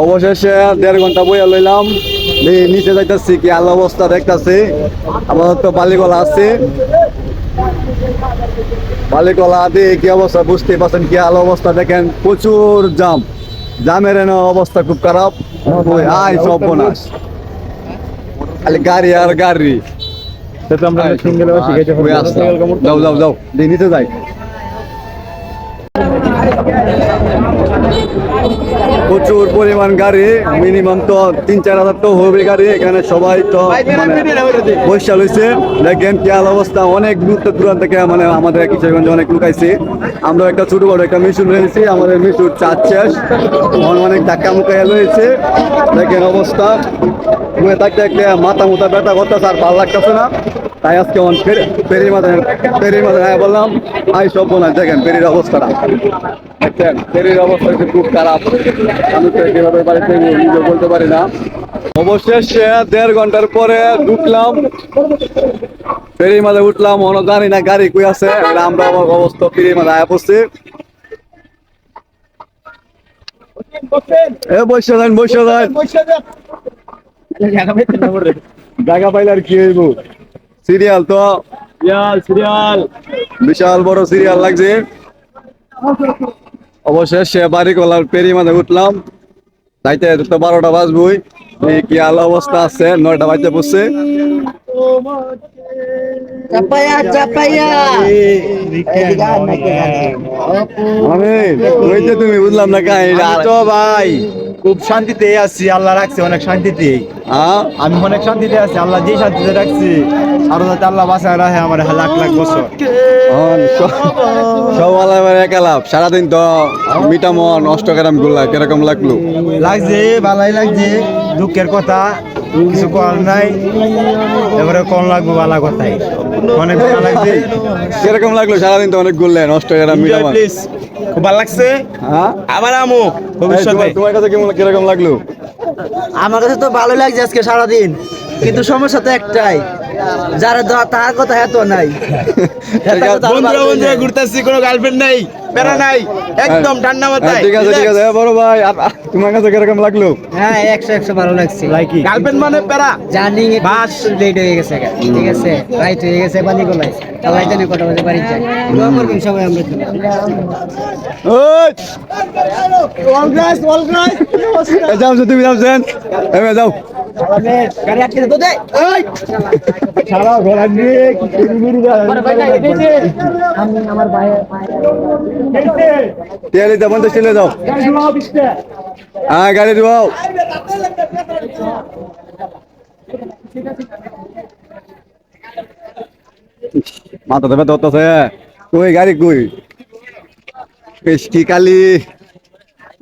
অবশেষে দেড় ঘণ্টা বইয়া লইলাম। নিচে যাইতেছি কি আলো অবস্থা দেখতেছি। আমাদের তো বালিগলা আছে। বালিগলা দিয়ে কি অবস্থা বুঝতে পারছেন কি আলো অবস্থা দেখেন প্রচুর জাম। জামের এনে অবস্থা খুব খারাপ। আয় সব বোনাস খালি গাড়ি আর গাড়ি। আমরা সিঙ্গেল যাও যাও যাও। নিচে যাই। প্রচুর পরিমাণ গাড়ি মিনিমাম তো তিন, চার হাজার তো হবে গাড়ি, এখানে সবাই তো মানে বৈশাল হয়েছে দেখেন কি হাল অবস্থা, অনেক দূর দূরান্ত থেকে মানে আমাদের কিশোরগঞ্জে অনেক লুকাইছি আমরা একটা ছোট বড় একটা মিশুর রয়েছি আমাদের মিশুর চার এখন অনেক ধাক্কা মুখাইয়া রয়েছে। দেখেন অবস্থা ঘুরে থাকতে থাকতে মাথা মুথা ব্যথা করতেছে, আর ভালো লাগতেছে না। তাই আজকে অন পেরির মাথায় পেরির মাথায় বললাম আই সব বোনা, দেখেন পেরির অবস্থাটা। দেখছেন পেরির অবস্থা হচ্ছে খুব খারাপ। আমি তো বাড়িতে নিজে বলতে পারি না। অবশেষে দেড় ঘণ্টার পরে ঢুকলাম। ফেরির মাঝে উঠলাম অন জানি না গাড়ি কই আছে আমরা আমার অবস্থা ফেরির মাঝে আয়া পড়ছি। এ বসে যান বসে যান। জায়গা পাইলে আর কি হইব? সিরিয়াল তো। Serial serial. বিশাল বড় সিরিয়াল লাগছে। অবশেষে বাড়ি কলার পেরি মাঝে উঠলাম। যাইতে তো বারোটা বাজবই। এই কি আলো অবস্থা আছে? নয়টা বাজতে গান? আমি তুমি বুঝলাম না কাহিনী। ভাই। খুব শান্তিতে আছি আল্লাহ রাখছে অনেক শান্তিতে। হ্যাঁ? আমি অনেক শান্তিতে আছি আল্লাহ যে শান্তিতে রাখছি আরও যাতে আল্লাহ বাঁচায় রাখে আমার লাখ লাখ বছর। হন, সব আলাদা একালাপ সারাদিন তো মিটামন নষ্ট কেরামগুলা কীরকম লাগল? লাগছে ভালোই লাগছে দুঃখের কথা। কিছু কল নাই। এবারে কল লাগবে ভালো কথাই? অনেক ভালো লাগছে কীরকম লাগল? সারাদিন তো অনেক ঘুরলেন নষ্ট কেরাম মিটামন প্লিজ খুব ভালো লাগছে? হ্যাঁ? আবার আমু ভবিষ্যতে। তোমার- তোমার কাছে কেমন কীরকম লাগল? আমার কাছে তো ভালো লাগছে আজকে সারাদিন। কিন্তু সমস্যা তো একটাই যারা ধরা তার কথা এত নাই। কথা বন্ধুরা বন্ধুরা ঘুরতেছি কোনো গার্লফ্রেন্ড নাই প্যারা নাই একদম ঠান্ডা হ্যাঁ, মাথায় ঠিক আছে ঠিক আছে। হ্যাঁ, বড় ভাই তোমার কাছে কীরকম লাগল? হ্যাঁ একশো একশো ভালো লাগছে। গার্লফ্রেন্ড মানে প্যারা। জার্নি বাস। লেট হয়ে গেছে ঠিক আছে? রাইট হয়ে গেছে বালি গোলাই আল্লাহ জানে কটা বাজে বাড়ি যাই। দোয়া করবেন সবাই আমরা। ওই! এই যাও যে তুমি যাচ্ছেন এবার যাও। গাড়ি তিয়ালিতে পঞ্চাশ যাও হ্যাঁ কই, গাড়ি কই? বেশ কি কালি।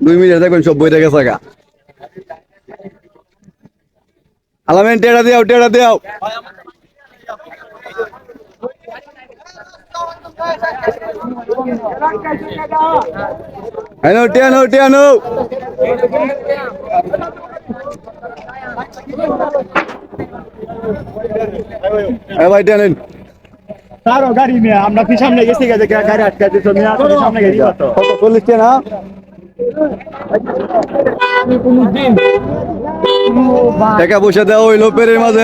দুই মিনিট সব বইতে গেছে গা। আলামেন টেড়া দিও টেড়া দিও হ্যালো টিয়ানো টিয়ানো এ ভাই টিয়ানেন তারও গাড়ি নিয়ে আমরা কি সামনে গেছি গেছে গাড়ি আটকে দিছো মিয়া তুমি সামনে গেছি তো কত চল্লিশ টিয়া না টাকা পয়সা দেওয়া হইল পেরের মাঝে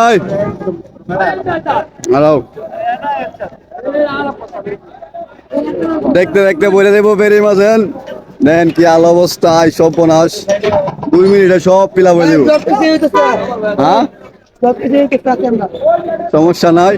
আয় দেখতে দেখতে বলে দেবো পেরের মাঝে দেন কি আলো অবস্থা আয় সব বনাস দুই মিনিটে সব পিলা বলে দেবো হ্যাঁ? সমস্যা নাই।